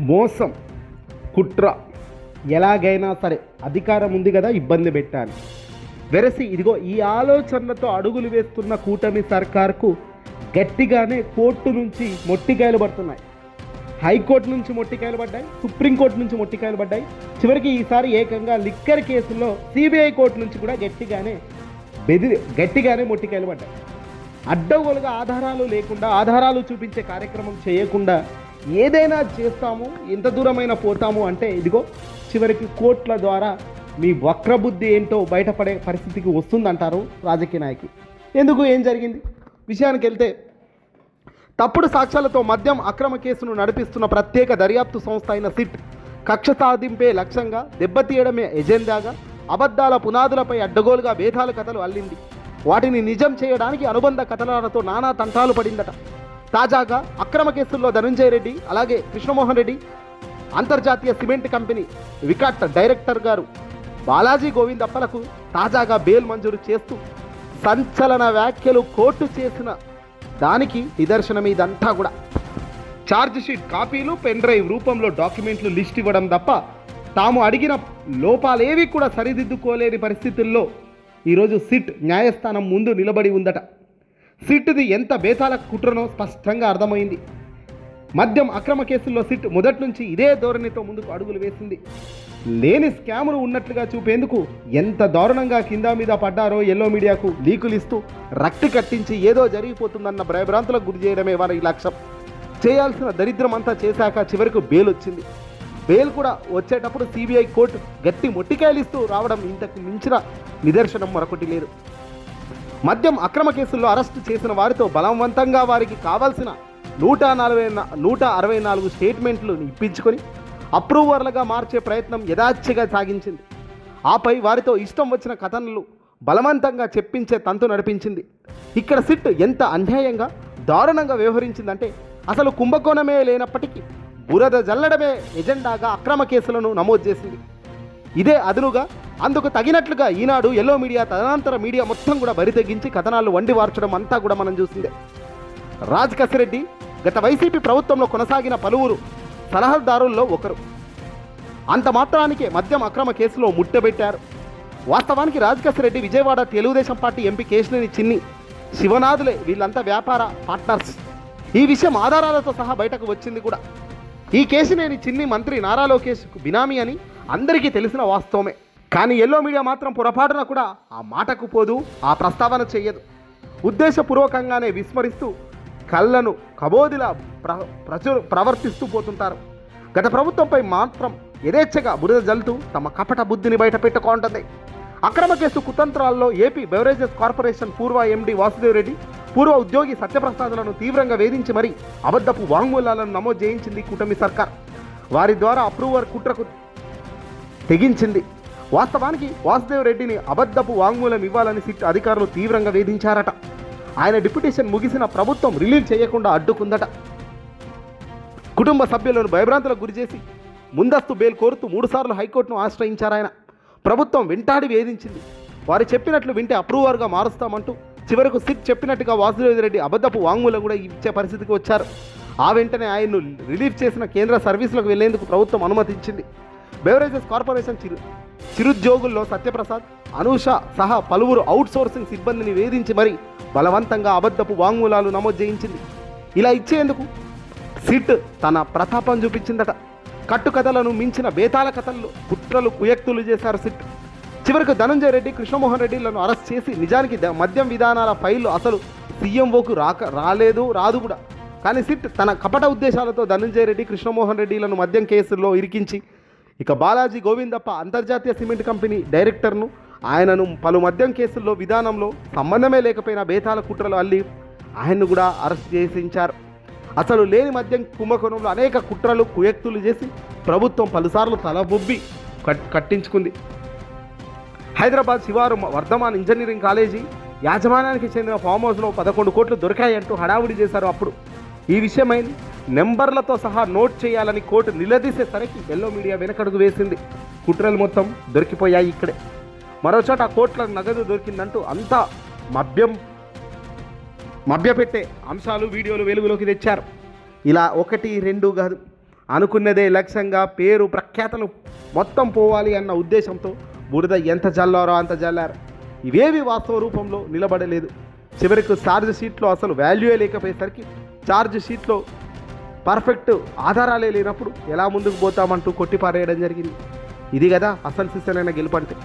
మోసం కుట్ర ఎలాగైనా సరే అధికారం ఉంది కదా ఇబ్బంది పెట్టాలి. వెరసి ఇదిగో ఈ ఆలోచనలతో అడుగులు వేస్తున్న కూటమి సర్కార్కు గట్టిగానే కోర్టు నుంచి మొట్టికాయలు పడుతున్నాయి. హైకోర్టు నుంచి మొట్టికాయలు పడ్డాయి సుప్రీంకోర్టు నుంచి మొట్టికాయలు పడ్డాయి. చివరికి ఈసారి ఏకంగా లిక్కర్ కేసుల్లో సిబిఐ కోర్టు నుంచి కూడా గట్టిగానే బెదిరి గట్టిగానే మొట్టికాయలు పడ్డాయి. అడ్డగోలుగా ఆధారాలు లేకుండా ఆధారాలు చూపించే కార్యక్రమం చేయకుండా ఏదైనా చేస్తాము ఎంత దూరమైన పోతాము అంటే ఇదిగో చివరికి కోర్టుల ద్వారా మీ వక్రబుద్ధి ఏంటో బయటపడే పరిస్థితికి వస్తుందంటారు రాజకీయ నాయకులు ఎందుకు? ఏం జరిగింది? విషయానికి వెళ్తే తప్పుడు సాక్ష్యాలతో మద్యం అక్రమ కేసును నడిపిస్తున్న ప్రత్యేక దర్యాప్తు సంస్థ అయిన సిట్ కక్ష సాధింపే లక్ష్యంగా దెబ్బతీయడమే ఎజెండాగా అబద్ధాల పునాదులపై అడ్డగోలుగా భేదాల కథలు అల్లింది. వాటిని నిజం చేయడానికి అనుబంధ కథనాలతో నానా తంటాలు పడిందట. తాజాగా అక్రమ కేసుల్లో ధనంజయ రెడ్డి అలాగే కృష్ణమోహన్ రెడ్డి అంతర్జాతీయ సిమెంట్ కంపెనీ వికాట్ డైరెక్టర్ గారు బాలాజీ గోవిందప్పలకు తాజాగా బెయిల్ మంజూరు చేస్తూ సంచలన వ్యాఖ్యలు కోర్టు చేసిన దానికి నిదర్శనం ఇదంతా కూడా. ఛార్జ్ షీట్ కాపీలు పెన్ డ్రైవ్ రూపంలో డాక్యుమెంట్లు లిస్ట్ ఇవ్వడం తప్ప తాము అడిగిన లోపాలేవి కూడా సరిదిద్దుకోలేని పరిస్థితుల్లో ఈరోజు సిట్ న్యాయస్థానం ముందు నిలబడి ఉందట. సిట్ది ఎంత బేతాల కుట్రనో స్పష్టంగా అర్థమైంది. మద్యం అక్రమ కేసుల్లో సిట్ మొదటి నుంచి ఇదే ధోరణితో ముందుకు అడుగులు వేసింది. లేని స్కాములు ఉన్నట్లుగా చూపేందుకు ఎంత దారుణంగా కింద మీద పడ్డారో ఎల్లో మీడియాకు లీకులు ఇస్తూ రక్తి కట్టించి ఏదో జరిగిపోతుందన్న భయభ్రాంతులకు గురి చేయడమే వారి లక్ష్యం. చేయాల్సిన దరిద్రం అంతా చేశాక చివరకు బెయిల్ వచ్చింది. బెయిల్ కూడా వచ్చేటప్పుడు సిబిఐ కోర్టు గట్టి మొట్టికాయలు ఇస్తూ రావడం ఇంతకు మించిన నిదర్శనం మరొకటి లేదు. మద్యం అక్రమ కేసుల్లో అరెస్టు చేసిన వారితో బలవంతంగా వారికి కావాల్సిన నూట నలభై నూట అరవై నాలుగు స్టేట్మెంట్లు ఇప్పించుకొని అప్రూవర్లుగా మార్చే ప్రయత్నం యథాచ్ఛగా సాగించింది. ఆపై వారితో ఇష్టం వచ్చిన కథనలు బలవంతంగా చెప్పించే తంతు నడిపించింది. ఇక్కడ సిట్ ఎంత అన్యాయంగా దారుణంగా వ్యవహరించిందంటే అసలు కుంభకోణమే లేనప్పటికీ బురద జల్లడమే ఎజెండాగా అక్రమ కేసులను నమోదు చేసింది. ఇదే అదునుగా అందుకు తగినట్లుగా ఈనాడు ఎల్లో మీడియా తదనంతర మీడియా మొత్తం కూడా బరితెగించి కథనాలు వండి వార్చడం అంతా కూడా మనం చూసిందే. రాజ్ కసిరెడ్డి గత వైసీపీ ప్రభుత్వంలో కొనసాగిన పలువురు సలహాదారుల్లో ఒకరు. అంత మాత్రానికే మద్యం అక్రమ కేసులో ముట్టబెట్టారు. వాస్తవానికి రాజ్ కసిరెడ్డి విజయవాడ తెలుగుదేశం పార్టీ ఎంపీ కేశినేని చిన్ని శివనాథులే వీళ్ళంతా వ్యాపార పార్ట్నర్స్. ఈ విషయం ఆధారాలతో సహా బయటకు వచ్చింది కూడా. ఈ కేసునేని చిన్ని మంత్రి నారా లోకేష్ బినామీ అని అందరికీ తెలిసిన వాస్తవమే. కానీ ఎల్లో మీడియా మాత్రం పొరపాటున కూడా ఆ మాటకు పోదు ఆ ప్రస్తావన చెయ్యదు. ఉద్దేశపూర్వకంగానే విస్మరిస్తూ కళ్ళను కబోదిలా ప్ర ప్రచు ప్రవర్తిస్తూ పోతుంటారు. గత ప్రభుత్వంపై మాత్రం యథేచ్ఛగా బురద జల్లుతూ తమ కపట బుద్ధిని బయట పెట్టుకుంటుంది అక్రమ కేసు కుతంత్రాల్లో ఏపీ బెవరేజెస్ కార్పొరేషన్ పూర్వ ఎండి వాసుదేవ్ రెడ్డి పూర్వ ఉద్యోగి సత్యప్రసాద్లను తీవ్రంగా వేధించి మరీ అబద్ధపు వాంగ్మూలాలను నమోదు చేయించింది కూటమి సర్కార్. వారి ద్వారా అప్రూవర్ కుట్రకు తెగించింది. వాస్తవానికి వాసుదేవ్ రెడ్డిని అబద్ధపు వాంగ్మూలం ఇవ్వాలని సిట్ అధికారులు తీవ్రంగా వేధించారట. ఆయన డిప్యుటేషన్ ముగిసిన ప్రభుత్వం రిలీవ్ చేయకుండా అడ్డుకుందట. కుటుంబ సభ్యులను భయభ్రాంతులకు గురిచేసి ముందస్తు బెయిల్ కోరుతూ మూడుసార్లు హైకోర్టును ఆశ్రయించారు ఆయన. ప్రభుత్వం వెంటాడి వేధించింది. వారు చెప్పినట్లు వింటే అప్రూవర్గా మారుస్తామంటూ చివరకు సిట్ చెప్పినట్టుగా వాసుదేవ్ రెడ్డి అబద్ధపు వాంగ్మూలం కూడా ఇచ్చే పరిస్థితికి వచ్చారు. ఆ వెంటనే ఆయన్ను రిలీఫ్ చేసిన కేంద్ర సర్వీసులకు వెళ్ళేందుకు ప్రభుత్వం అనుమతించింది. బెవరేజెస్ కార్పొరేషన్ చిరు చిరుద్యోగుల్లో సత్యప్రసాద్ అనూష సహా పలువురు అవుట్సోర్సింగ్ సిబ్బందిని వేధించి మరీ బలవంతంగా అబద్ధపు వాంగ్మూలాలు నమోదు చేయించింది. ఇలా ఇచ్చేందుకు సిట్ తన ప్రతాపం చూపించిందట. కట్టుకథలను మించిన బేతాల కథల్లో కుట్రలు కుయక్తులు చేశారు సిట్. చివరికి ధనంజయ రెడ్డి కృష్ణమోహన్ రెడ్డిలను అరెస్ట్ చేసి నిజానికి మద్యం విధానాల ఫైల్ అసలు సీఎంఓకు రాక రాలేదు రాదు కూడా. కానీ సిట్ తన కపట ఉద్దేశాలతో ధనంజయ రెడ్డి కృష్ణమోహన్ రెడ్డిలను మద్యం కేసుల్లో ఇరికించి ఇక బాలాజీ గోవిందప్ప అంతర్జాతీయ సిమెంట్ కంపెనీ డైరెక్టర్ను. ఆయనను పలు మద్యం కేసుల్లో విధానంలో సంబంధమే లేకపోయిన బేతాల కుట్రలు అల్లి ఆయన్ను కూడా అరెస్ట్ చేసించారు. అసలు లేని మద్యం కుంభకోణంలో అనేక కుట్రలు కుయక్తులు చేసి ప్రభుత్వం పలుసార్లు తలబొబ్బి కట్ కట్టించుకుంది. హైదరాబాద్ శివారు వర్ధమాన్ ఇంజనీరింగ్ కాలేజీ యాజమాన్యానికి చెందిన ఫామ్ హౌస్లో పదకొండు కోట్లు దొరికాయంటూ హడావుడి చేశారు అప్పుడు. ఈ విషయమైంది నెంబర్లతో సహా నోట్ చేయాలని కోర్టు నిలదీసేసరికి ఎల్లో మీడియా వెనకడుగు వేసింది. కుట్రలు మొత్తం దొరికిపోయాయి ఇక్కడే. మరోచోట ఆ కోట్ల నగదు దొరికిందంటూ అంతా మభ్యం మభ్యపెట్టే అంశాలు వీడియోలు వెలుగులోకి తెచ్చారు. ఇలా ఒకటి రెండు కాదు. అనుకున్నదే లక్ష్యంగా పేరు ప్రఖ్యాతలు మొత్తం పోవాలి అన్న ఉద్దేశంతో బురద ఎంత జల్లారో అంత జల్లారు. ఇవేవి వాస్తవ రూపంలో నిలబడలేదు. చివరికి ఛార్జ్ షీట్లో అసలు వాల్యూయే లేకపోయేసరికి ఛార్జ్ షీట్లో పర్ఫెక్ట్ ఆధారాలే లేనప్పుడు ఎలా ముందుకు పోతామంటూ కొట్టిపారేయడం జరిగింది. ఇది కదా అసలు సిసలైన గెలుపు అంటే